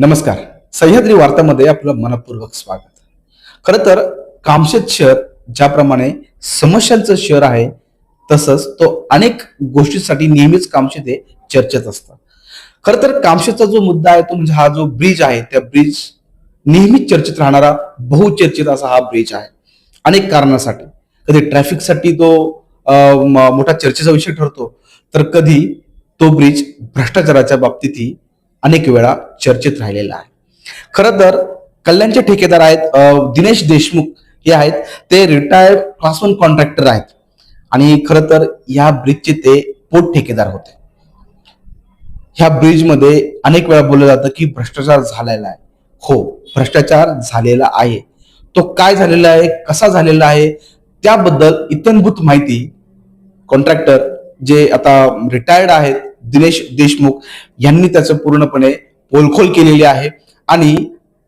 नमस्कार. सह्याद्री वार्तामध्ये आपलं मनपूर्वक स्वागत. खरं तर कामशेत शहर ज्याप्रमाणे समस्यांचं शहर आहे तसंच तो अनेक गोष्टींसाठी नेहमीच कामशेत हे चर्चेत असतं. खरं तर कामशेतचा जो मुद्दा आहे तो म्हणजे हा जो ब्रिज आहे त्या ब्रिज नेहमीच चर्चेत राहणारा बहुचर्चित असा हा ब्रिज आहे. अनेक कारणासाठी. कधी ट्रॅफिकसाठी तो मोठा चर्चेचा विषय ठरतो तर कधी तो ब्रिज भ्रष्टाचाराच्या बाबतीतही अनेक वेळा चर्चेत राहिलेला आहे. खर तर कल्याणचे ठेकेदार आहेत दिनेश देशमुख हे आहेत. ते रिटायर्ड क्लास वन कॉन्ट्रॅक्टर आहेत. आणि खरं तर या ब्रिजचे ते पोट ठेकेदार होते. ह्या ब्रिजमध्ये अनेक वेळा बोललं जातं की भ्रष्टाचार झालेला आहे. हो भ्रष्टाचार झालेला आहे. तो काय झालेला आहे कसा झालेला आहे त्याबद्दल इतनभूत माहिती कॉन्ट्रॅक्टर जे आता रिटायर्ड आहेत दिनेश देशमुख यांनी त्याचं पूर्णपणे पोलखोल केलेली आहे. आणि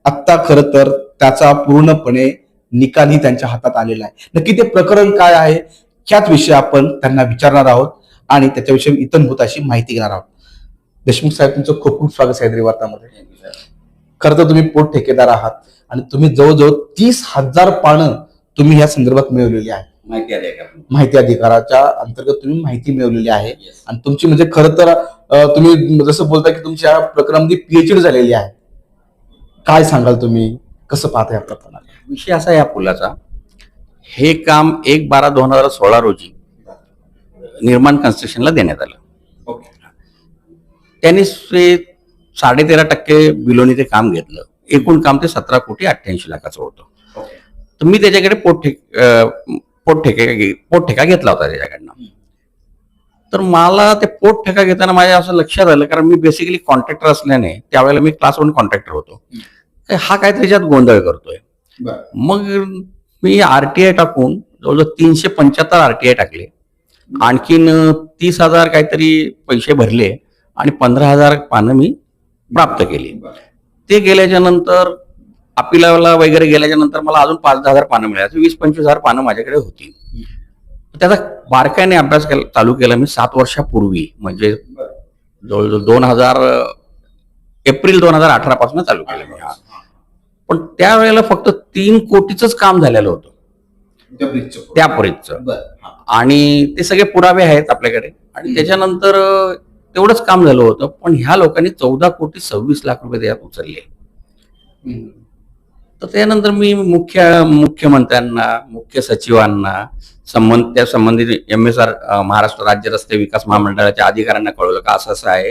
आत्ता खरं तर त्याचा पूर्णपणे निकालही त्यांच्या हातात आलेला आहे. नक्की ते प्रकरण काय आहे ह्याच विषयी आपण त्यांना विचारणार आहोत आणि त्याच्याविषयी इतनभूत अशी माहिती घेणार आहोत. देशमुख साहेब तुमचं खूप खूप स्वागत सह्याद्री वार्तामध्ये. खरं तर तुम्ही पोट ठेकेदार आहात आणि तुम्ही जवळजवळ तीस हजार पानं तुम्ही या संदर्भात मिळवलेली आहे माहिती माहिती अधिकाराच्या अंतर्गत तुम्ही माहिती मिळवलेली आहे. Yes. आणि तुमची म्हणजे खरं तर अं, तुम्ही जसं बोलता की तुमच्या प्रकरणामध्ये पीएचडी झालेली आहे. काय सांगाल तुम्ही? कसं पाहता या प्रकरणाला? विषय असा आहे या पुलाचा. हे काम एक बारा दोन हजार सोळा रोजी निर्माण कन्स्ट्रक्शनला देण्यात आलं. त्यांनी ते साडे तेरा टक्के बिलोनी ते काम घेतलं. एकूण काम ते सतरा कोटी अठ्ठ्याऐंशी लाखाचं होतं. तर मी त्याच्याकडे अं, पोटठेका पोटठेका घेतला होता त्याच्याकडनं. तर मला ते पोट ठेका घेताना माझ्या असं लक्षात आलं कारण मी बेसिकली कॉन्ट्रॅक्टर असल्याने त्यावेळेला मी क्लास वन कॉन्ट्रॅक्टर होतो. हा काहीतरी त्याच्यात गोंधळ करतोय. मग मी आरटीआय टाकून जवळजवळ तीनशे पंच्याहत्तर आरटीआय टाकले. आणखीन तीस हजार काहीतरी पैसे भरले आणि पंधरा हजार पानं मी प्राप्त केली. ते गेल्याच्यानंतर अपिलाला वगैरे गेल्याच्यानंतर मला अजून पाच दहा हजार पानं मिळाली. वीस पंचवीस हजार पानं माझ्याकडे होती. त्याचा बारकाईने अभ्यास केला चालू केला मी सात वर्षापूर्वी. म्हणजे जवळजवळ दोन हजार एप्रिल दोन हजार अठरा पासून चालू केलं मी. हा. पण त्यावेळेला फक्त तीन कोटीच काम झालेलं होतं. त्या ब्रिजचं आणि ते सगळे पुरावे आहेत आपल्याकडे. आणि. त्याच्यानंतर तेवढंच काम झालं होतं. पण ह्या लोकांनी चौदा कोटी सव्वीस लाख रुपये त्यात उचलले. तर त्यानंतर मी मुख्य मुख्यमंत्र्यांना मुख्य सचिवांना संबंध त्या संबंधित एम एस आर महाराष्ट्र राज्य रस्ते विकास महामंडळाच्या अधिकाऱ्यांना कळवलं का असं असं आहे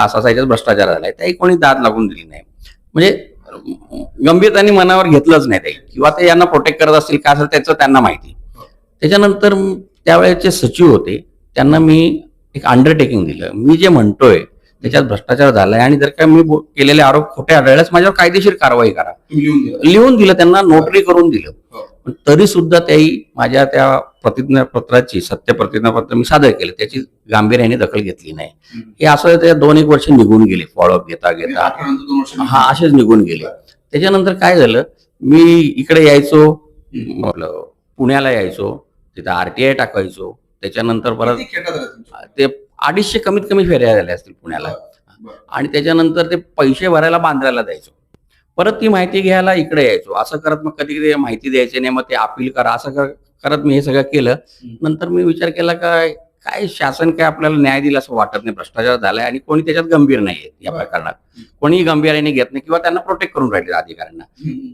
असा असा याच्यात भ्रष्टाचार झालाय. त्याही कोणी दाद लागून दिली नाही. म्हणजे गंभीरताने मनावर घेतलंच नाही ते. किंवा ते यांना प्रोटेक्ट करत असतील का असेल त्याचं त्यांना माहिती. त्याच्यानंतर म- त्यावेळेचे सचिव होते. त्यांना मी एक अंडरटेकिंग दिलं. मी जे म्हणतोय त्याच्यात भ्रष्टाचार झालाय. आणि जर का मी केलेले आरोप खोटे आढळल्यास माझ्यावर कायदेशीर कारवाई करा. लिहून दिलं त्यांना नोटरी करून दिलं. हो. तरी सुद्धा त्याही माझ्या त्या प्रतिज्ञापत्राची सत्य प्रतिज्ञापत्र मी सादर केलं. त्याची गांभीर्याने दखल घेतली नाही. हे असं त्या दोन एक वर्ष निघून गेले फॉलोअप घेता घेता हा असेच निघून गेले. त्याच्यानंतर काय झालं मी इकडे यायचो पुण्याला यायचो तिथं आरटीआय टाकायचो. त्याच्यानंतर परत ते अडीचशे कमीत कमी फेऱ्या झाल्या असतील पुण्याला. आणि त्याच्यानंतर ते पैसे भरायला बांद्र्याला द्यायचो परत ती माहिती घ्यायला इकडे यायचो. असं करत मग कधी कधी माहिती द्यायची नाही मग ते अपील करा. असं कर- करत मी हे सगळं केलं. नंतर मी विचार केला काय काय शासन काय आपल्याला न्याय दिला असं वाटत नाही. भ्रष्टाचार झालाय आणि कोणी त्याच्यात गंभीर नाही या प्रकरणात. कोणीही गंभीर्याने घेत नाही किंवा त्यांना प्रोटेक्ट करून राहिले अधिकाऱ्यांना.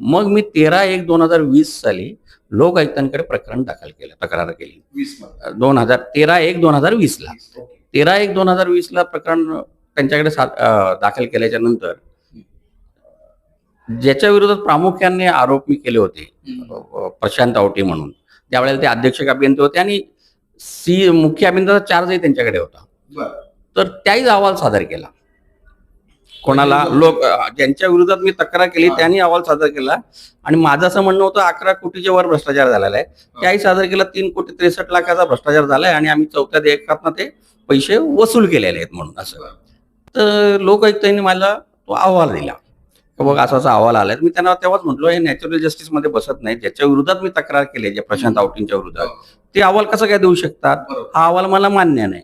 मग मी तेरा एक दोन हजार वीस साली लोक आयुक्तांकडे प्रकरण दाखल केलं तक्रार केली. दोन हजार तेरा एक दोन हजार वीस ला तेरा एक दोन हजार वीस ला प्रकरण त्यांच्याकडे दाखल केल्याच्यानंतर ज्याच्या विरोधात प्रामुख्याने आरोप मी केले होते प्रशांत आवटे म्हणून. त्यावेळेला ते अध्यक्ष अभियंते होते आणि सी मुख्य अभियंत्याचा चार्जही त्यांच्याकडे होता. तर त्याही अहवाल सादर केला. कोणाला लोक ज्यांच्या विरोधात मी तक्रार केली. त्यांनी अहवाल सादर केला. आणि माझं असं म्हणणं होतं अकरा कोटीच्या वर भ्रष्टाचार झालेला आहे. त्याही सादर केला तीन कोटी त्रेसष्ट लाखाचा भ्रष्टाचार झालाय आणि आम्ही चौथ्या देयकातनं ते पैसे वसूल केलेले आहेत म्हणून असं. तर लोकायुक्तांनी मला तो अहवाल दिला. बघ असा असा अहवाल आलाय. मी त्यांना तेव्हाच म्हटलो हे नॅचरल जस्टिसमध्ये बसत नाही ज्याच्या विरोधात मी तक्रार केली ज्या प्रशांत आवटींच्या विरोधात ते अहवाल कसं काय देऊ शकतात? हा अहवाल मला मान्य नाही.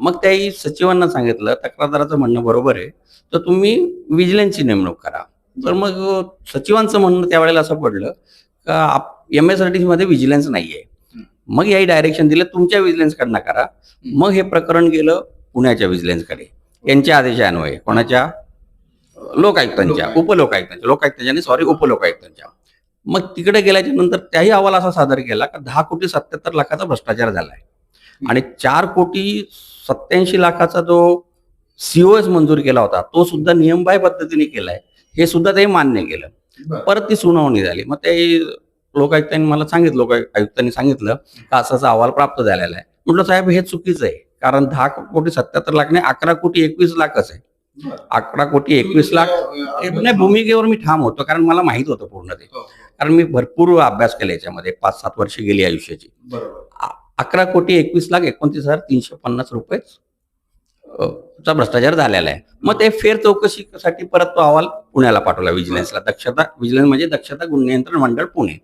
मग त्याही सचिवांना सांगितलं तक्रारदाराचं म्हणणं बरोबर आहे. तर तुम्ही विजिलन्सची नेमणूक करा. तर मग सचिवांचं म्हणणं त्यावेळेला असं पडलं का एम एस आर टी मध्ये विजिलन्स नाहीये. मग याही डायरेक्शन दिलं तुमच्या विजिलन्सकडनं करा. मग हे प्रकरण गेलं पुण्याच्या विजिलन्सकडे. यांच्या आदेशान्वये कोणाच्या? लोकायुक्तांच्या. लोकायुक्त. उपलोकायुक्तांच्या. लोकायुक्तांच्या आणि सॉरी उपलोकायुक्तांच्या. मग तिकडे गेल्याच्यानंतर त्याही अहवाल असा सादर केला का दहा कोटी सत्याहत्तर लाखाचा भ्रष्टाचार झालाय. आणि चार कोटी सत्याऐंशी लाखाचा जो सीओएस मंजूर केला होता तो सुद्धा नियमबाह्य पद्धतीने केलाय. हे सुद्धा ते मान्य केलं. परत ती सुनावणी झाली. मग ते लोकायुक्तांनी मला सांगितलं लोकायुक्तांनी सांगितलं का असाचा अहवाल प्राप्त झालेला आहे. म्हटलं साहेब हे चुकीचं आहे. कारण दहा कोटी सत्याहत्तर लाख नाही अकरा कोटी एकवीस लाखच आहे. अकरा कोटी एकवीस लाख हे नाही भूमिकेवर मी ठाम होतो कारण मला माहीत होतं पूर्ण ते. कारण मी भरपूर अभ्यास केला याच्यामध्ये पाच सात वर्ष गेली आयुष्याची. अकरा कोटी एकवीस लाख एकोणतीस हजार तीनशे पन्नास रुपये चा भ्रष्टाचार झालेला आहे. मग ते फेर चौकशीसाठी परत तो अहवाल पुण्याला पाठवला विजिलन्सला. दक्षता विजिलन्स म्हणजे दक्षता गुण नियंत्रण मंडळ पुणे.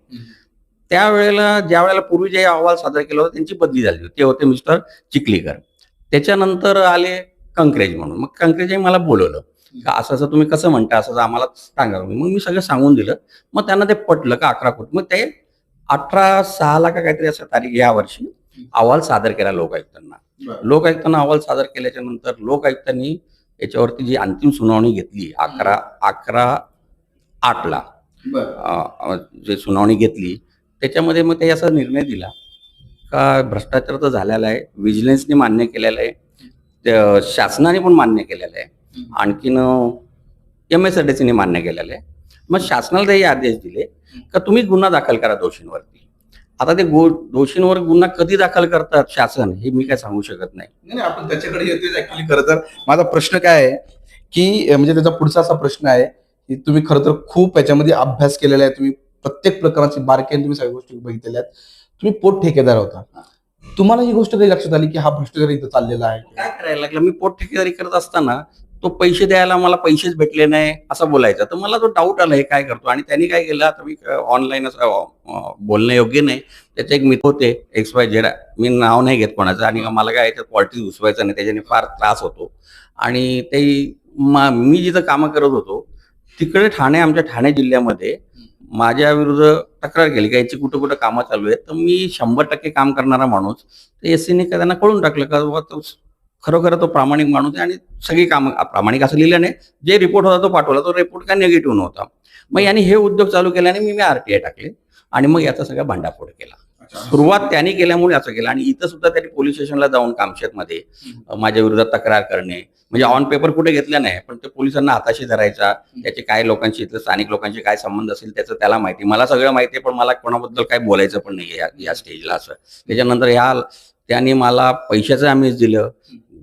त्यावेळेला ज्या वेळेला पूर्वी जे अहवाल सादर केला होता त्यांची बदली झाली होती. ते होते मिस्टर चिखलीकर. त्याच्यानंतर आले कंकरेज म्हणून. मग कंकरेजने मला बोलवलं. का असं असं तुम्ही कसं म्हणता असं असं आम्हाला सांगा मग मी सगळं सांगून दिलं. मग त्यांना ते पटलं का अकरा कोटी? मग ते अठरा सहाला का काहीतरी असं तारीख या वर्षी अहवाल सादर केला लोकायुक्तांना लोकायुक्तांना अहवाल सादर केल्याच्यानंतर लोकायुक्तांनी याच्यावरती जी अंतिम सुनावणी घेतली अकरा अकरा आठला जे सुनावणी घेतली त्याच्यामध्ये मग ते असा निर्णय दिला का भ्रष्टाचार तर झालेला आहे विजिलन्सने मान्य केलेला आहे शासनाने पण मान्य केलेलं आहे आणखीन एम एस आर टीसीने मान्य केलेलं आहे. मग शासनाला ते आदेश दिले का तुम्ही गुन्हा दाखल करा दोषींवरती? आता ते गो दोषींवर गुन्हा कधी दाखल करतात शासन हे मी काय सांगू शकत नाही. नाही नाही, आपण त्याच्याकडे येतोय ऍक्च्युली खरं तर. माझा प्रश्न काय आहे की म्हणजे त्याचा पुढचा असा प्रश्न आहे की तुम्ही खरं तर खूप याच्यामध्ये अभ्यास केलेला आहे तुम्ही प्रत्येक प्रकाराची बारकाईने तुम्ही सगळ्या गोष्टी बघितलेल्या आहेत. तुम्ही पोट ठेकेदार होता. तुम्हाला ही गोष्ट कधी लक्षात आली की हा भ्रष्टाचार इथं चाललेला आहे? काय करायला लागलं? मी पोट ठेकेदारी करत असताना तो पैसे द्यायला मला पैसेच भेटले नाही असं बोलायचं. तर मला तो डाऊट आला हे काय करतो? आणि त्यांनी काय केलं आता मी ऑनलाईन बोलणं योग्य नाही. त्याचे एक मित्र होते एक्स वाय झेड मी नाव नाही घेत कोणाचं आणि मला काय याच्यात पॉलिटिक्स घुसवायचं नाही त्याच्याने फार त्रास होतो. आणि ते मा- मी जिथं कामं करत होतो तिकडे ठाणे आमच्या ठाणे जिल्ह्यामध्ये माझ्या विरुद्ध तक्रार केली का याची कुठं कुठं कामं चालू आहेत. तर मी शंभर टक्के काम करणारा माणूस. तर एस सीने त्यांना कळून टाकलं का बाबा तो खरोखर तो प्रामाणिक माणूस आहे आणि सगळी कामं प्रामाणिक असं लिहिलं नाही. जे रिपोर्ट होता तो पाठवला तो रिपोर्ट काय निगेटिव्ह नव्हता. मग यांनी हे उद्योग चालू केल्याने मी मी आरटीआय टाकले आणि मग याचा सगळा भांडाफोड केला. सुरुवात त्यांनी केल्यामुळे असं केलं आणि इथं सुद्धा त्यांनी पोलीस स्टेशनला जाऊन कामशेतमध्ये माझ्या विरोधात तक्रार करणे. म्हणजे ऑन पेपर कुठे घेतलं नाही पण ते पोलिसांना हाताशी धरायचा त्याचे काय लोकांशी इथलं स्थानिक लोकांशी काय संबंध असेल त्याचं त्याला माहिती. मला सगळं माहिती आहे पण मला कोणाबद्दल काय बोलायचं पण नाही या, या स्टेजला असं. त्याच्यानंतर ह्या त्यांनी मला पैशाचं आम्हीच दिलं.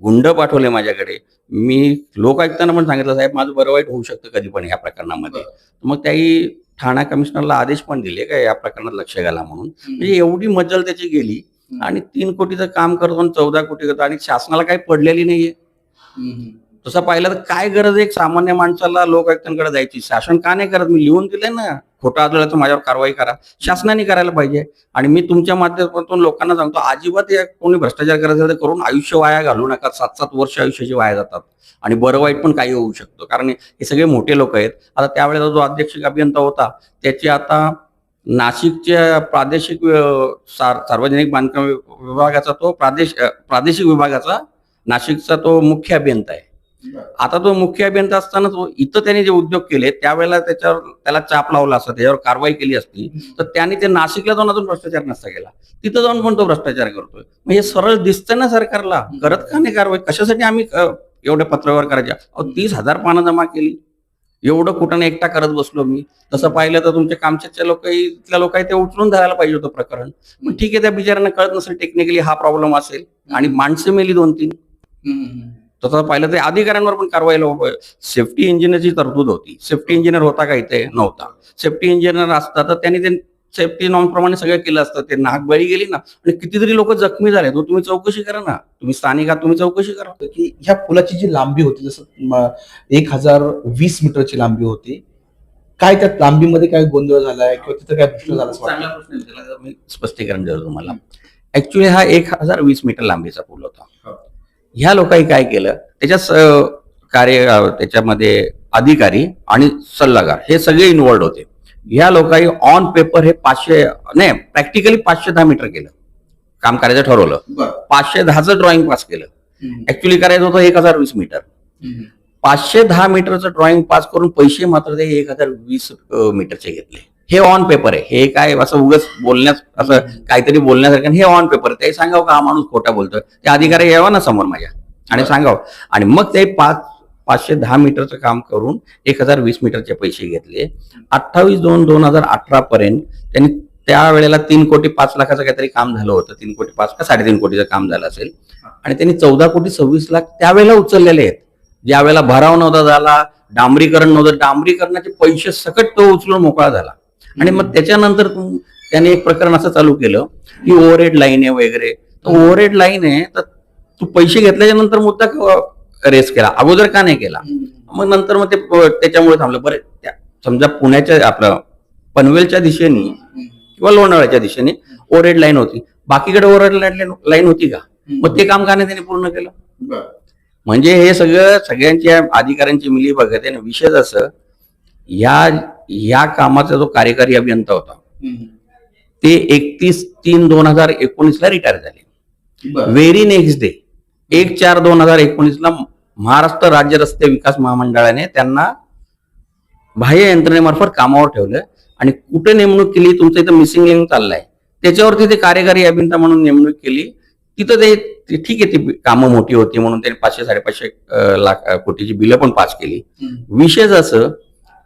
गुंड पाठवले माझ्याकडे. मी लोकायुक्तांना पण सांगितलं साहेब माझं बरं वाईट होऊ शकतं कधी पण या प्रकरणामध्ये. मग त्याही ठाणा कमिशनरला आदेश पण दिले का या प्रकरणात लक्ष घाला म्हणून. म्हणजे एवढी मज्जल त्याची गेली आणि तीन कोटीचं काम करतो आणि चौदा कोटी करतो आणि शासनाला काही पडलेली नाहीये. तसं पाहिलं तर काय गरज आहे? एक सामान्य माणसाला लोक लोकायुक्तांकडे जायची. शासन का नाही करत? मी लिहून दिले ना. खोटं आढळलं तर माझ्यावर कारवाई करा. शासनाने करायला पाहिजे. आणि मी तुमच्या माध्यमातून लोकांना सांगतो अजिबात या कोणी भ्रष्टाचार करायचं असेल तर करून आयुष्य वाया घालू नका. सात सात वर्ष आयुष्याची वाया जातात. आणि बरं वाईट पण काही होऊ शकतो. कारण हे सगळे मोठे लोक आहेत. आता त्यावेळेला जो अध्यक्ष अभियंता होता त्याची आता नाशिकच्या प्रादेशिक सार्वजनिक बांधकाम विभागाचा तो प्रादेश प्रादेशिक विभागाचा नाशिकचा तो मुख्य अभियंता आहे. आता तो मुख्य अभियंता असताना तो इथं त्याने जे उद्योग केले त्यावेळेला त्याच्यावर त्याला चाप लावला असता त्याच्यावर कारवाई केली असती तर त्यांनी ते नाशिकला जाऊन अजून भ्रष्टाचार नसता केला. तिथं जाऊन पण तो भ्रष्टाचार करतोय. मग हे सरळ दिसतं ना सरकारला? करत का नाही कारवाई? कशासाठी आम्ही एवढे एवढ्या पत्रव्यवहार करायच्या अहो तीस हजार पानं जमा केली. एवढं कुठं नाही एकटा करत बसलो मी? तसं पाहिलं तर तुमच्या कामच्या लोक इथल्या लोक ते उचलून धरायला पाहिजे होतं प्रकरण. मग ठीक आहे त्या बिचाऱ्यांना कळत नसेल टेक्निकली हा प्रॉब्लेम असेल. आणि माणसं मेली दोन तीन तसं पाहिलं तर अधिकाऱ्यांवर पण कारवाईला सेफ्टी इंजिनियरची तरतूद होती. सेफ्टी इंजिनियर होता का इथे? नव्हता. सेफ्टी इंजिनियर असता तर त्यांनी ते सेफ्टी नॉर्म प्रमाणे सगळं केलं असतं. ते नाक बळी गेली ना. आणि कितीतरी लोक जखमी झाले. तो तुम्ही चौकशी करा ना. तुम्ही स्थानिक आहात तुम्ही चौकशी करा. की ह्या पुलाची जी लांबी होती जसं एक हजार वीस मीटरची लांबी होती काय त्या लांबीमध्ये काय गोंधळ झालाय किंवा तिथं काय प्रश्न झाला? चांगला प्रश्न मी स्पष्टीकरण देतो तुम्हाला. ऍक्च्युली हा एक हजार वीस मीटर लांबीचा पूल होता. ह्या लोकांनी काय केलं? त्याच्यात कार्य त्याच्यामध्ये अधिकारी आणि सल्लागार हे सगळे इन्वॉल्ड होते. ह्या लोकांनी ऑन पेपर हे पाचशे नाही प्रॅक्टिकली पाचशे दहा मीटर केलं. काम करायचं ठरवलं. पाचशे दहाचं ड्रॉइंग पास केलं. ऍक्च्युली करायचं होतं एक हजार वीस मीटर. पाचशे दहा मीटरचं ड्रॉइंग पास करून पैसे मात्र ते एक हजार वीस मीटरचे घेतले. हे ऑन पेपर आहे. हे काय असं उगच बोलण्यास असं काहीतरी बोलण्यासारखं हे ऑन पेपर ते सांगावं का हा माणूस खोटा बोलतोय? ते अधिकारी यावा ना समोर माझ्या. आणि सांगावं. आणि मग ते पाच पाचशे दहा मीटरचं काम करून एक हजार वीस मीटरचे पैसे घेतले. अठ्ठावीस दोन दोन हजार अठरा पर्यंत त्यांनी त्यावेळेला तीन कोटी पाच लाखाचं काहीतरी काम झालं होतं. तीन कोटी पाच का साडेतीन कोटीचं काम झालं असेल. आणि त्यांनी चौदा कोटी सव्वीस लाख त्यावेळेला उचललेले आहेत. ज्या वेळेला भराव नव्हता झाला डांबरीकरण नव्हतं. डांबरीकरणाचे पैसे सकट तो उचलून मोकळा झाला. आणि मग त्याच्यानंतर तू- त्याने एक प्रकरण असं चालू केलं की ओव्हरहेड लाईन आहे वगैरे. ओव्हरहेड लाईन आहे तर तू पैसे घेतल्याच्या नंतर मुद्दा रेस केला? अगोदर का नाही केला? मग नंतर मग ते त्याच्यामुळे थांबलं. बरं समजा पुण्याच्या आपलं पनवेलच्या दिशेने किंवा लोणावळ्याच्या दिशेने ओव्हरहेड लाईन होती. बाकीकडे ओव्हरहेड लाईन होती का? मग ते काम का नाही त्यांनी पूर्ण केलं? म्हणजे हे सगळं सगळ्यांच्या अधिकाऱ्यांची मिली बघत विशेष असं या या कामाचा जो कार्यकारी अभियंता होता. ते एकतीस तीन दोन हजार एकोणीस ला रिटायर झाले व्हेरी नेक्स्ट डे एक चार दोन हजार एकोणीस ला महाराष्ट्र राज्य रस्ते विकास महामंडळाने त्यांना बाह्य यंत्रणेमार्फत कामावर ठेवलं आणि कुठे नेमणूक केली तुमचं इथं मिसिंग लिंक चाललाय. त्याच्यावरती ते कार्यकारी अभियंता म्हणून नेमणूक केली. तिथं ते ठीक आहे ती कामं मोठी होती म्हणून त्यांनी पाचशे साडेपाचशे लाख कोटीची बिलं पण पास केली. विशेष असं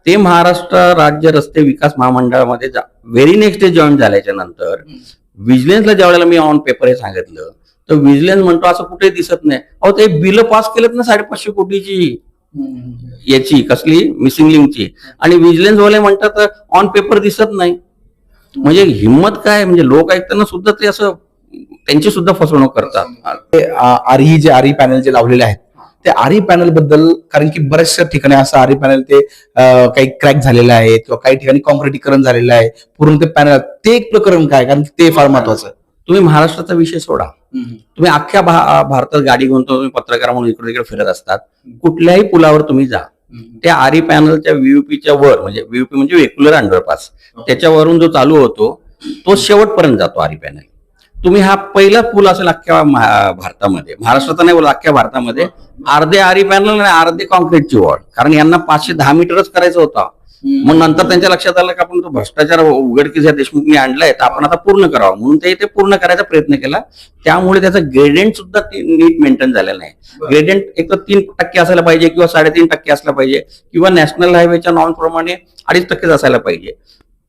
ते महाराष्ट्र राज्य रस्ते विकास महामंडळामध्ये व्हेरी नेक्स्ट डे जॉईन झाल्याच्यानंतर विजिलन्सला ज्या वेळेला मी ऑन पेपर हे सांगितलं तर विजिलन्स म्हणतो असं कुठे दिसत नाही. अहो ते बिल पास केलेत ना साडेपाचशे कोटीची. याची कसली? मिसिंग लिंकची आणि विजिलन्स वाले म्हणतात ऑन पेपर दिसत नाही. म्हणजे हिंमत काय? म्हणजे लोक ऐकताना सुद्धा ते असं त्यांची सुद्धा फसवणूक करतात. ते आरई जे आरई पॅनल जे लावलेले आहेत ते आरई पॅनलबद्दल कारण की बऱ्याचशा ठिकाणी असं आरई पॅनल ते काही क्रॅक झालेले आहे किंवा काही ठिकाणी कॉन्क्रिटीकरण झालेलं आहे पूर्ण ते पॅनल ते एक प्रकरण काय? कारण ते फार महत्वाचं. तुम्ही महाराष्ट्राचा विषय सोडा. तुम्ही अख्ख्या भारतात गाडी घेऊन तुम्ही पत्रकार म्हणून इकडे तिकडे फिरत असतात. कुठल्याही पुलावर तुम्ही जा. त्या आरी पॅनलच्या व्हीयूपीच्या वर म्हणजे व्हीयूपी म्हणजे वेक्युलर अंडरपास. त्याच्यावरून जो चालू होतो तो शेवटपर्यंत जातो आरी पॅनल तुम्ही हा पहिला पूल असेल अख्ख्या भारतामध्ये. महाराष्ट्राचा नाही बोला अख्ख्या भारतामध्ये. अर्धे आरी पॅनल आणि अर्धे कॉन्क्रीटची वॉल. कारण यांना पाचशे दहा मीटरच करायचं होता. मग नंतर त्यांच्या लक्षात आलं की आपण तो भ्रष्टाचार उघडकीस या देशमुखने आणलाय तर आपण आता पूर्ण करावं. म्हणून ते ते पूर्ण करायचा प्रयत्न केला. त्यामुळे त्याचा ग्रेडियंट सुद्धा नीट मेंटेन झालेला नाही. ग्रेडियंट एक तर तीन टक्के असायला पाहिजे किंवा साडेतीन टक्के असला पाहिजे किंवा नॅशनल हायवेच्या नॉर्म प्रमाणे अडीच टक्केच असायला पाहिजे.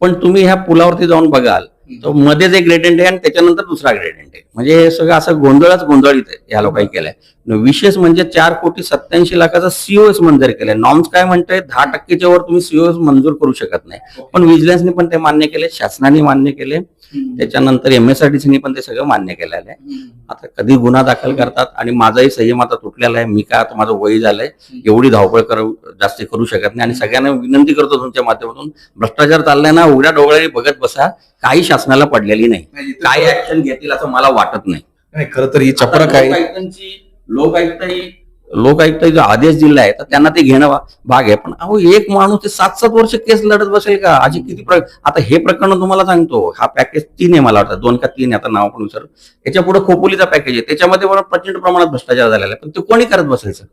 पण तुम्ही ह्या पुलावरती जाऊन बघाल तर मध्येच एक ग्रेडियंट आहे आणि त्याच्यानंतर दुसरा ग्रेडियंट आहे. म्हणजे हे सगळं असं गोंधळच गोंधळीत आहे या लोकांनी केलंय. विशेष म्हणजे चार कोटी सत्याऐंशी लाखाचा सीओएस मंजूर केलाय. नॉर्म्स काय म्हणतोय? दहा टक्केच्या वर तुम्ही सीओएस मंजूर करू शकत नाही. पण विजिलन्सने पण ते मान्य केले शासनाने मान्य केले त्याच्यानंतर एमएसआरडीसीने पण ते सगळं मान्य केलेलं आहे आता कधी गुन्हा दाखल करतात आणि माझाही संयम आता तुटलेला आहे. मी काय आता माझं वय झालंय? एवढी धावपळ करू जास्ती करू शकत नाही. आणि सगळ्यांना विनंती करतो तुमच्या माध्यमातून. भ्रष्टाचार चाललाय ना उघड्या डोळ्याने बघत बसा. काही शासनाला पडलेली नाही. काय ऍक्शन घेतील असं मला वाटत नाही. नाही खरं तर ही चपराक आहे. लोकायुक्तांची लोकायुक्ताही लोकायुक्ताही जो आदेश दिला आहे तर त्यांना ते घेणं भाग आहे. पण अहो एक माणूस ते सात सात वर्ष केस लढत बसेल का? अशी किती प्र- आता हे प्रकरण तुम्हाला सांगतो. हा पॅकेज तीन आहे मला वाटतं. दोन का तीन आहे, आता नाव पण विचार याच्यापुढे खोपोलीचा पॅकेज आहे. त्याच्यामध्ये पण प्रचंड प्रमाणात भ्रष्टाचार झालेला आहे. पण ते कोणी करत बसायचं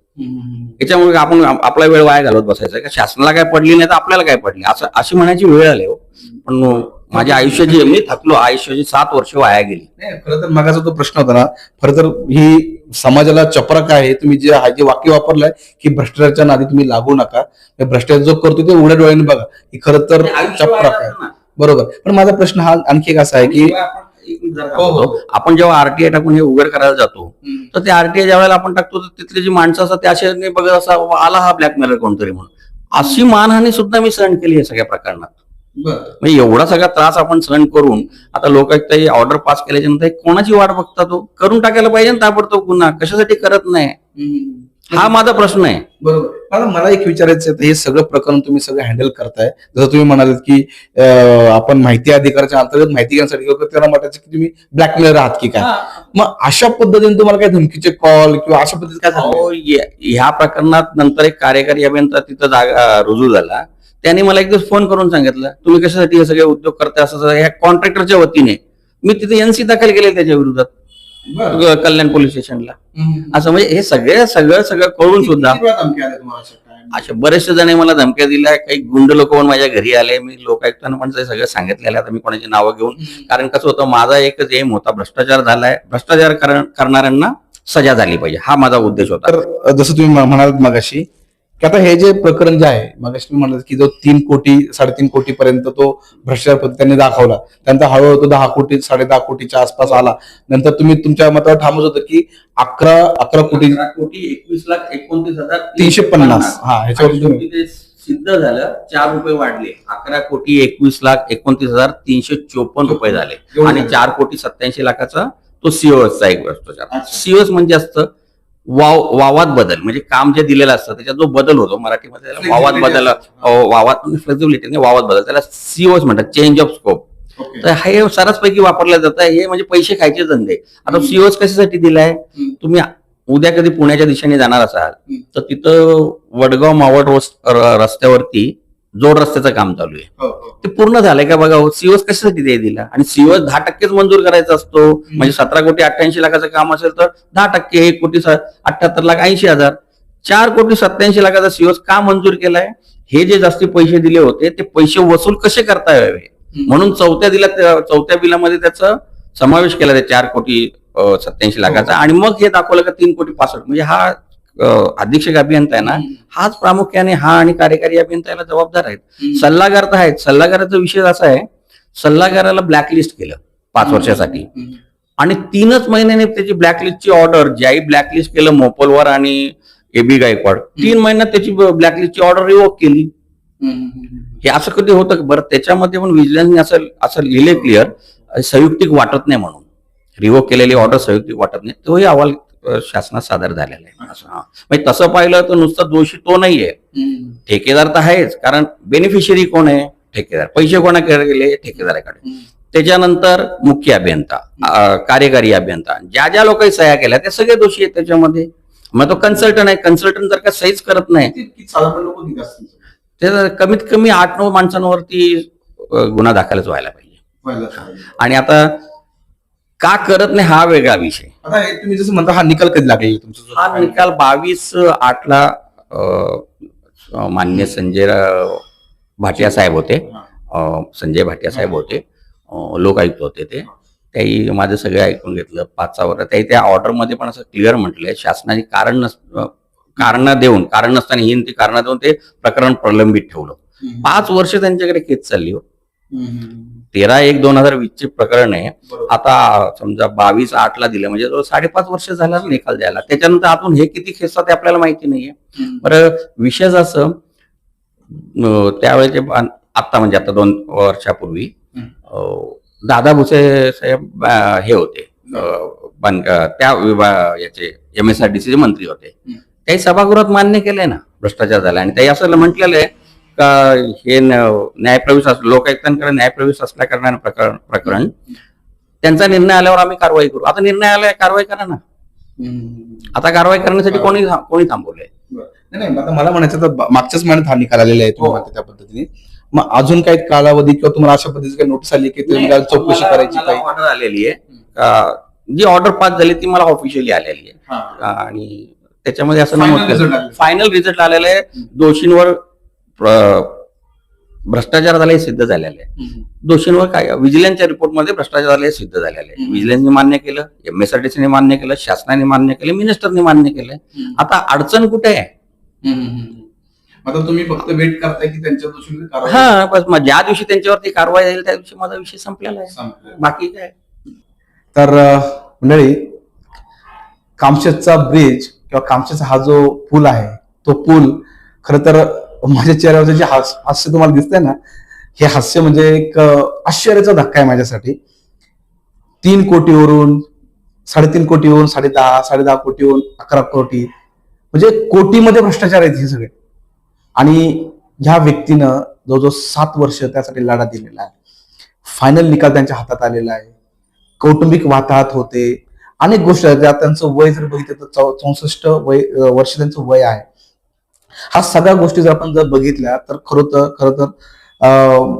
याच्यामुळे आपण आप- आपला वेळ वाया घालवत बसायचा का शासनाला काय पडली नाही तर आपल्याला काय पडली? असं अशी म्हणायची वेळ आली हो. पण माझ्या आयुष्याची मी थकलो. आयुष्याची सात वर्ष वाया गेली. नाही खरं तर मागाचा जो प्रश्न होता ना. खरं तर ही समाजाला चपराक आहे तुम्ही जे हा जे वाक्य वापरलंय की भ्रष्टाचाराच्या नादी तुम्ही लागू नका. भ्रष्टाचार जो करतो ते उघड्या डोळ्याने बघा ही खरं तर चपराक आहे. बरोबर. पण माझा प्रश्न हा आणखी एक असा आहे की हो, हो. आपण जेव्हा आरटीआय टाकून हे उघड करायला जातो तर ते आरटीआय ज्या वेळेला आपण टाकतो तर तिथले जी माणसं असतात त्या अशा बघत असा "वा, आला हा ब्लॅकमेलर कोणतरी म्हणून. अशी मानहानी सुद्धा मी सहन केली आहे सगळ्या प्रकरणात. म्हणजे एवढा सगळा त्रास आपण सहन करून आता लोकायुक्त ऑर्डर पास केल्याच्यानंतर हे कोणाची वाट बघता तो करून टाकायला पाहिजे ना ताबडतोब गुन्हा. कशासाठी करत नाही? हा माझा प्रश्न आहे. बरोबर. मला मला एक विचारायचं आहे, हे सगळं प्रकरण तुम्ही सगळं हँडल करताय. जसं तुम्ही म्हणालात की आपण माहिती अधिकाराच्या अंतर्गत माहिती घेण्यासाठी त्याला म्हणायचं की तुम्ही ब्लॅकमेलर आहात की काय? मग अशा पद्धतीने तुम्हाला काय धमकीचे कॉल किंवा अशा पद्धतीने काय ह्या प्रकरणात नंतर एक कार्यकारी अभियंता तिथं जागा रुजू झाला. त्याने मला एक दिवस फोन करून सांगितलं तुम्ही कशासाठी हे सगळे उद्योग करताय? असं ह्या कॉन्ट्रॅक्टरच्या वतीने. मी तिथे एनसी दाखल केले त्याच्या विरोधात. कल्याण पोलीस स्टेशनला. असं म्हणजे हे सगळे सगळं सगळं कळून सुद्धा अशा? असे बरेचसे जण मला धमक्या दिल्या. काही गुंड लोक पण माझ्या घरी आले. मी लोकायुक्तांना पण ते सगळं सांगितलेलं आता मी कोणाची नावं घेऊन. कारण कसं होतं माझा एकच एम होता भ्रष्टाचार झालाय. भ्रष्टाचार कर- करणाऱ्यांना सजा झाली पाहिजे. हा माझा उद्देश होता. तर जसं तुम्ही म- म्हणालात मगाशी की आता हे जे प्रकरण जे आहे मगाशी तुम्ही म्हणालात की जो तीन कोटी साडेतीन कोटी पर्यंत तो भ्रष्टाचार पद्धत त्यांनी दाखवला. त्यानंतर हळूहळू तो दहा कोटी साडे दहा कोटीच्या आसपास आला. नंतर तुम्ही तुमच्या मतावर ठामच होतं की अकरा अकरा कोटी कोटी एकवीस लाख एकोणतीस हजार तीनशे पन्नास. हा ह्याच्यावर सिद्ध झालं चार रुपये वाढले. अकरा कोटी एकवीस लाख एकोणतीस हजार तीनशे चोपन्न रुपये झाले. आणि. चार कोटी सत्याऐंशी लाखाचा तो सीओएसचा एक भ्रष्टाचार. सीओएस म्हणजे असतं वाव वावात बदल म्हणजे काम जे दिलेलं असतं त्याच्यात जो बदल होतो मराठीमध्ये त्याला वावात बदल वावात फ्लेक्झिबिलिटी वावात बदल त्याला सीओएस म्हणतात चेंज ऑफ स्कोप. तर हे सरसपैकी वापरलं जातं हे म्हणजे पैसे खायचे धंदे आता. सीओएस कशासाठी दिलाय. तुम्ही उद्या कधी पुण्याच्या दिशेने जाणार असाल. तर तिथं वडगाव मावळ रस्त्यावरती जोड रस्त्याचं काम चालू आहे. हो, हो. ते पूर्ण झालंय का बघा? सीओएस कशासाठी ते दिला? आणि सीओएस दहा टक्केच मंजूर करायचा असतो. म्हणजे सतरा कोटी अठ्ठ्याऐंशी लाखाचं काम असेल तर दहा टक्के एक कोटी अठ्याहत्तर लाख ऐंशी हजार. चार कोटी सत्याऐंशी लाखाचा सीओएस का मंजूर केलाय? हे जे जास्ती पैसे दिले होते ते पैसे वसूल कसे करता यावे. म्हणून चौथ्या दिला चौथ्या बिलामध्ये त्याचा समावेश केला त्या चार कोटी सत्याऐंशी लाखाचा. आणि मग हे दाखवलं का तीन कोटी पासष्ट. म्हणजे हा अधीक्षक अभियंता आहे ना हाच प्रामुख्याने हा आणि कार्यकारी अभियंता याला जबाबदार आहेत. सल्लागार तर आहेत. सल्लागाराचा विषय असा आहे सल्लागाराला ब्लॅकलिस्ट केलं पाच वर्षासाठी. आणि तीनच महिन्याने त्याची ब्लॅकलिस्टची ऑर्डर ज्याही ब्लॅकलिस्ट केलं मोपलवर आणि एबी गायकवाड तीन महिन्यात त्याची ब्लॅकलिस्टची ऑर्डर रिवोक केली. हे असं कधी होतं का? बरं त्याच्यामध्ये पण विजिलन्सने असं असं लिहिले क्लिअर संयुक्तिक वाटत नाही म्हणून. रिवोक केलेली ऑर्डर संयुक्तिक वाटत नाही. तोही अहवाल शासनात सादर झालेला आहे. म्हणजे तसं पाहिलं तर नुसतं दोषी तो नाहीये. ठेकेदार तर आहेच कारण बेनिफिशियरी कोण आहे? ठेकेदार. पैसे कोणाकडे गेले? ठेकेदाराकडे. त्याच्यानंतर मुख्य अभियंता कार्यकारी अभियंता. ज्या ज्या लोकांनी सह्या केल्या ते सगळे दोषी आहेत त्याच्यामध्ये. मग तो कन्सल्टंट आहे. कन्सल्टंट जर का सहीच करत नाही? ते कमीत कमी आठ नऊ माणसांवरती गुन्हा दाखलच व्हायला पाहिजे. आणि आता का करत नाही हा वेगळा विषय आता हे तुम्ही जसं म्हणता हा निकाल कधी लागेल तुमचा जो हा निकाल बावीस आठला अं, मान्य संजय रा- भाटिया साहेब होते हा. अं, संजय भाटिया साहेब होते अं, लोकायुक्त होते ते त्याही माझं सगळं ऐकून घेतलं पाच वर त्याही त्या ऑर्डरमध्ये पण असं क्लिअर म्हटलंय शासनाने कारण नस कारण देऊन कारण नसताना ही ती कारण देऊन ते प्रकरण प्रलंबित ठेवलं. पाच वर्ष त्यांच्याकडे केस चालली हो. तेरा एक दोन हजार वीस चे प्रकरण आहे. आता समजा बावीस आठ ला दिलं म्हणजे जवळ साडेपाच वर्ष झाला निकाल द्यायला. त्याच्यानंतर आतून हे किती खेचतात ते आपल्याला माहिती नाहीये. बरं विशेष असं त्यावेळेचे आता म्हणजे आता दोन वर्षापूर्वी दादा भुसे साहेब हे होते. त्या याचे एम एस आर डी चे मंत्री होते. त्याही सभागृहात मान्य केलंय ना भ्रष्टाचार झाला. आणि त्याही असं म्हटलेलं आहे हे न्यायप्रवेश लोकायुक्तांकडे न्यायप्रवेश असल्या करणारं प्रकरण प्रकरण त्यांचा निर्णय आल्यावर आम्ही कारवाई करू. आता निर्णय आलाय कारवाई करा ना. आता कारवाई करण्यासाठी कोणी कोणी थांबवलंय. नाही नाही, मला म्हणायचं तर मागच्याच महिन्यात हा निकाल आलेला आहे तुम्ही हो. त्या पद्धतीने. मग अजून काही कालावधी किंवा तुम्हाला अशा पद्धतीची काही नोटीस आली की तुम्ही चौकशी करायची काही? ऑर्डर आलेली आहे. जी ऑर्डर पास झाली ती मला ऑफिशियली आलेली आहे. आणि त्याच्यामध्ये असं नमूद आलेला. फायनल रिझल्ट आलेला आहे. दोषींवर भ्रष्टाचार झाले हे सिद्ध झालेलं आहे. दोषींवर काय विजिलन्सच्या रिपोर्टमध्ये भ्रष्टाचार झाले हे सिद्ध झालेलं आहे हम्म. विजिलन्सने मान्य केलं एमएसआरटीसीने मान्य केलं शासनाने मान्य केलं मिनिस्टरने मान्य केलं. आता अडचण कुठे आहे. आता तुम्ही फक्त वेट करताय की त्यांच्या दोषी कारवाई हा बस मग ज्या दिवशी त्यांच्यावरती कारवाई झाली त्या दिवशी माझा विषय संपलेला आहे. बाकी काय तर मंडळी कामशेतचा ब्रिज किंवा कामशेतचा हा जो पूल आहे तो पूल खर तर माझ्या चेहऱ्यावरचं जे हास- हास्य तुम्हाला दिसतंय ना हे हास्य म्हणजे एक आश्चर्याचा धक्का आहे माझ्यासाठी. तीन कोटीवरून साडेतीन कोटीवरून साडे दहा साडे दहा कोटीवरून अकरा कोटी. म्हणजे कोटीमध्ये भ्रष्टाचार आहेत हे सगळे. आणि ह्या व्यक्तीनं जवळजवळ सात वर्ष त्यासाठी लढा दिलेला आहे. फायनल निकाल त्यांच्या हातात आलेला आहे. कौटुंबिक वाताहत होते. अनेक गोष्टी आहेत. ज्या त्यांचं वय जर बघितलं तर चौ- चौसष्ट वय वर्ष त्यांचं वय आहे. हा सगळ्या गोष्टी जर आपण जर बघितल्या तर खरं तर खरं तर अं,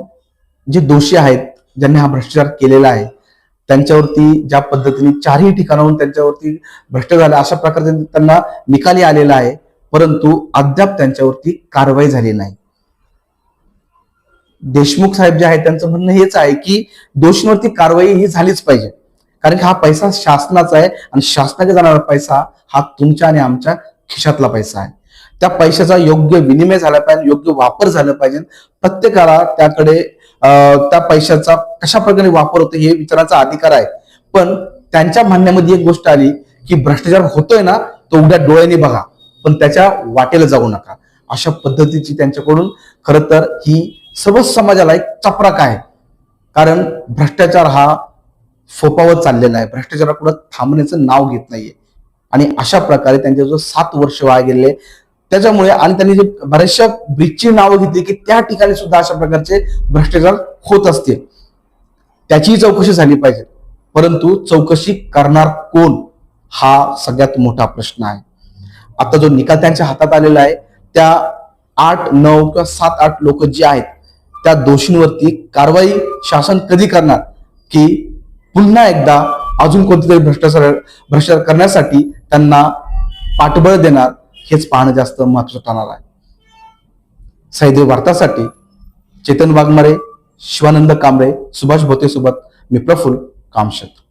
जे दोषी आहेत ज्यांनी हा भ्रष्टाचार केलेला आहे त्यांच्यावरती ज्या पद्धतीने चारही ठिकाणाहून त्यांच्यावरती भ्रष्ट झाला अशा प्रकारे त्यांना निकाली आलेला आहे परंतु अद्याप त्यांच्यावरती कारवाई झाली नाही. देशमुख साहेब जे आहेत त्यांचं म्हणणं हेच आहे की दोषींवरती कारवाई ही झालीच पाहिजे. कारण की हा पैसा शासनाचा आहे आणि शासनाकडे जाणारा पैसा हा तुमच्या आणि आमच्या खिशातला पैसा आहे. त्या पैशाचा योग्य विनिमय झाला पाहिजे योग्य वापर झाला पाहिजे. प्रत्येकाला त्याकडे त्या पैशाचा कशा प्रकारे वापर होतो हे विचाराचा अधिकार आहे. पण त्यांच्या म्हणण्यामध्ये एक गोष्ट आली की भ्रष्टाचार होतोय ना तो उद्या डोळ्याने बघा. पण त्याच्या वाटेला जाऊ नका. अशा पद्धतीची त्यांच्याकडून खरं तर ही सर्व समाजाला एक चपराक आहे. कारण भ्रष्टाचार हा सोपावत चाललेला आहे. भ्रष्टाचारापुढे थांबण्याचं नाव घेत नाहीये. आणि अशा प्रकारे त्यांचे जो सात वर्ष वाया गेले त्याच्यामुळे आणि त्यांनी जे बऱ्याचशा ब्रिजची नावं घेतली की त्या ठिकाणी सुद्धा अशा प्रकारचे भ्रष्टाचार होत असतील. त्याचीही चौकशी झाली पाहिजे. परंतु चौकशी करणार कोण? हा सगळ्यात मोठा प्रश्न आहे. आता जो निकाल त्यांच्या हातात आलेला आहे त्या आठ नऊ किंवा सात आठ लोक जे आहेत त्या दोषींवरती कारवाई शासन कधी करणार? की पुन्हा एकदा अजून कोणतेतरी भ्रष्टाचार भ्रष्टाचार करण्यासाठी त्यांना पाठबळ देणार हेच पाहणं जास्त महत्वाचं ठरणार आहे. सह्याद्री वार्तासाठी चेतन वाघमारे शिवानंद कांबळे सुभाष भोते सोबत मी प्रफुल्ल कामशेत.